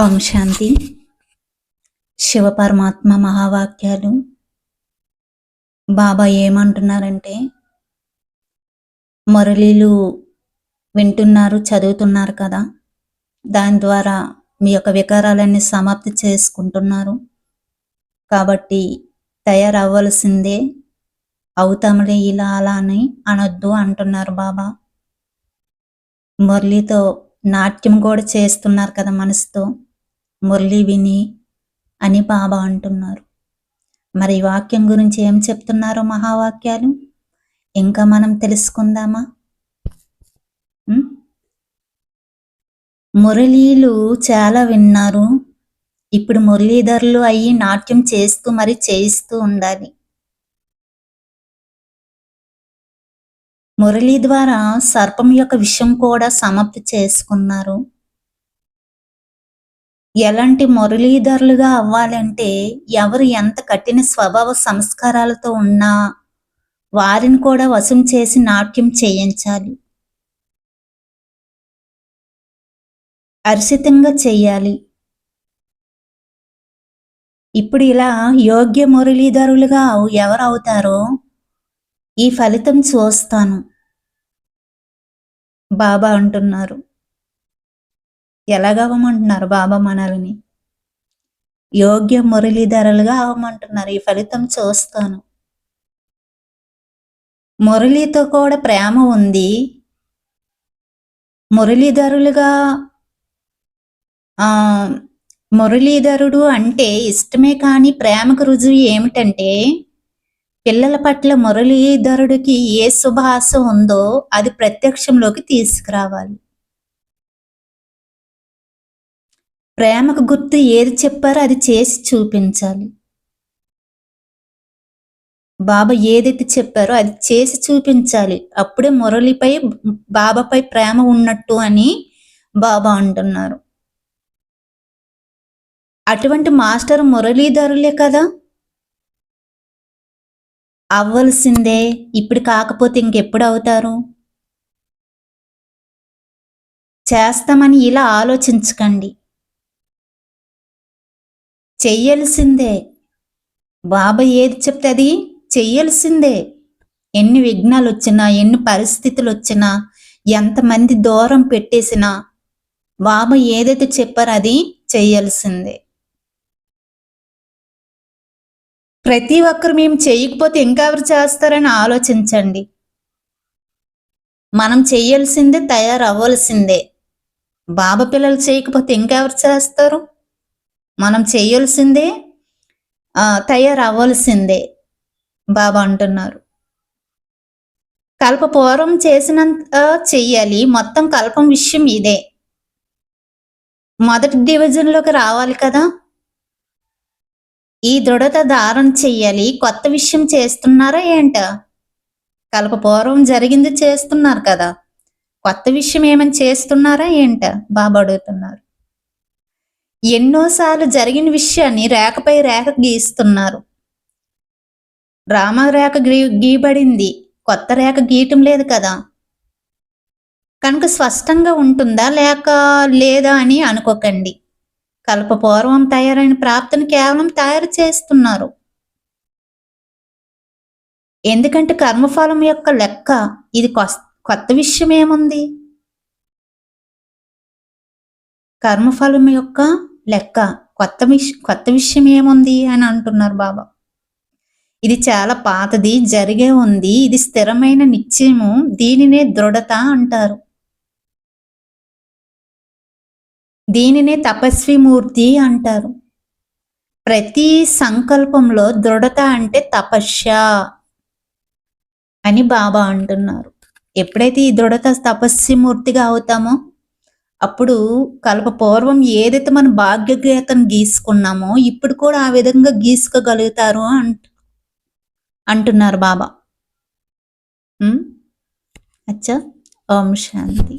ఓం శాంతి. శివపరమాత్మ మహావాక్యాలు. బాబా ఏమంటున్నారంటే మురళీలు వింటున్నారు చదువుతున్నారు కదా. దాని ద్వారా మీ యొక్క వికారాలన్నీ సమాప్తి చేసుకుంటున్నారు. కాబట్టి తయారవ్వలసిందే అవుతాములే ఇలా అలా అని అనొద్దు అంటున్నారు బాబా. మురళితో నాట్యం కూడా చేస్తున్నారు కదా మనసుతో. మురళి విని అని బాబా అంటున్నారు. మరి ఈ వాక్యం గురించి ఏం చెప్తున్నారో మహావాక్యాలు? ఇంకా మనం తెలుసుకుందామా? మురళీలు చాలా విన్నారు. ఇప్పుడు మురళీధరులు అయ్యి నాట్యం చేస్తూ మరి చేయిస్తూ ఉండాలి. మురళి ద్వారా సర్పం యొక్క విషయం కూడా సమాప్తి చేసుకున్నారు. ఎలాంటి మురళీధరులుగా అవ్వాలంటే ఎవరు ఎంత కఠిన స్వభావ సంస్కారాలతో ఉన్నా వారిని కూడా వశం చేసి నాట్యం చేయించాలి. హర్షితంగా చేయాలి. ఇప్పుడు ఇలా యోగ్య మురళీధరులుగా ఎవరు అవుతారో ఈ ఫలితం చూస్తాను. బాబా అంటున్నారు. ఎలాగ అవ్వమంటున్నారు బాబా మనల్ని? యోగ్య మురళీధరలుగా అవ్వమంటున్నారు. ఈ ఫలితం చూస్తాను. మురళితో కూడా ప్రేమ ఉంది. మురళీధరులుగా ఆ మురళీధరుడు అంటే ఇష్టమే కానీ ప్రేమకు రుజువు ఏమిటంటే పిల్లల పట్ల మురళీధరుడికి ఏ శుభాస ఉందో అది ప్రత్యక్షంలోకి తీసుకురావాలి. ప్రేమకు గుర్తు ఏది చెప్పారో అది చేసి చూపించాలి. బాబా ఏదైతే చెప్పారో అది చేసి చూపించాలి. అప్పుడే మురళిపై బాబాపై ప్రేమ ఉన్నట్టు అని బాబా అంటున్నారు. అటువంటి మాస్టర్ మురళీధరులే కదా? అవ్వలసిందే. ఇప్పుడు కాకపోతే ఇంకెప్పుడు అవుతారు? చేస్తామని ఇలా ఆలోచించకండి. చెయ్యాల్సిందే. బాబా ఏది చెప్తే అది చెయ్యాల్సిందే. ఎన్ని విఘ్నాలు వచ్చినా ఎన్ని పరిస్థితులు వచ్చినా ఎంతమంది దూరం పెట్టేసినా బాబా ఏదైతే చెప్పారో అది చెయ్యాల్సిందే. ప్రతి ఒక్కరు మేము చేయకపోతే ఇంకెవరు చేస్తారని ఆలోచించండి. మనం చేయాల్సిందే తయారవ్వాల్సిందే. బాబా పిల్లలు చేయకపోతే ఇంకెవరు చేస్తారు? మనం చేయవలసిందే తయారవ్వాల్సిందే బాబా అంటున్నారు. కల్ప పూర్వం చేసినంత చెయ్యాలి. మొత్తం కల్పం విషయం ఇదే. మొదటి డివిజన్లోకి రావాలి కదా? ఈ దృఢత ధారణ చెయ్యాలి. కొత్త విషయం చేస్తున్నారా ఏంట? కల్ప పూర్వం జరిగింది చేస్తున్నారు కదా. కొత్త విషయం ఏమైనా చేస్తున్నారా ఏంట? బాబా అడుగుతున్నారు. ఎన్నోసార్లు జరిగిన విషయాన్ని రేఖపై రేఖ గీస్తున్నారు రామ రేఖ గీ గీయబడింది. కొత్త రేఖ గీయటం లేదు కదా? కనుక స్పష్టంగా ఉంటుందా లేక లేదా అని అనుకోకండి. కల్పపూర్వం తయారైన ప్రాప్తిని కేవలం తయారు చేస్తున్నారు. ఎందుకంటే కర్మఫలం యొక్క లెక్క ఇది కొత్త విషయం ఏముంది కర్మఫలం యొక్క లెక్క కొత్త విష కొత్త విషయం ఏముంది అని అంటున్నారు బాబా. ఇది చాలా పాతది జరిగే ఉంది ఇది స్థిరమైన నిశ్చయము దీనినే దృఢత అంటారు. దీనినే తపస్వి మూర్తి అంటారు. ప్రతి సంకల్పంలో దృఢత అంటే తపస్య అని బాబా అంటున్నారు. ఎప్పుడైతే ఈ దృఢత తపస్వి మూర్తిగా అవుతామో అప్పుడు కల్ప పూర్వం ఏదైతే మన భాగ్యగీతను గీసుకున్నామో ఇప్పుడు కూడా ఆ విధంగా గీసుకోగలుగుతారు అంట అంటున్నారు బాబా. ఉమ్? అచ్చా. ఓం శాంతి.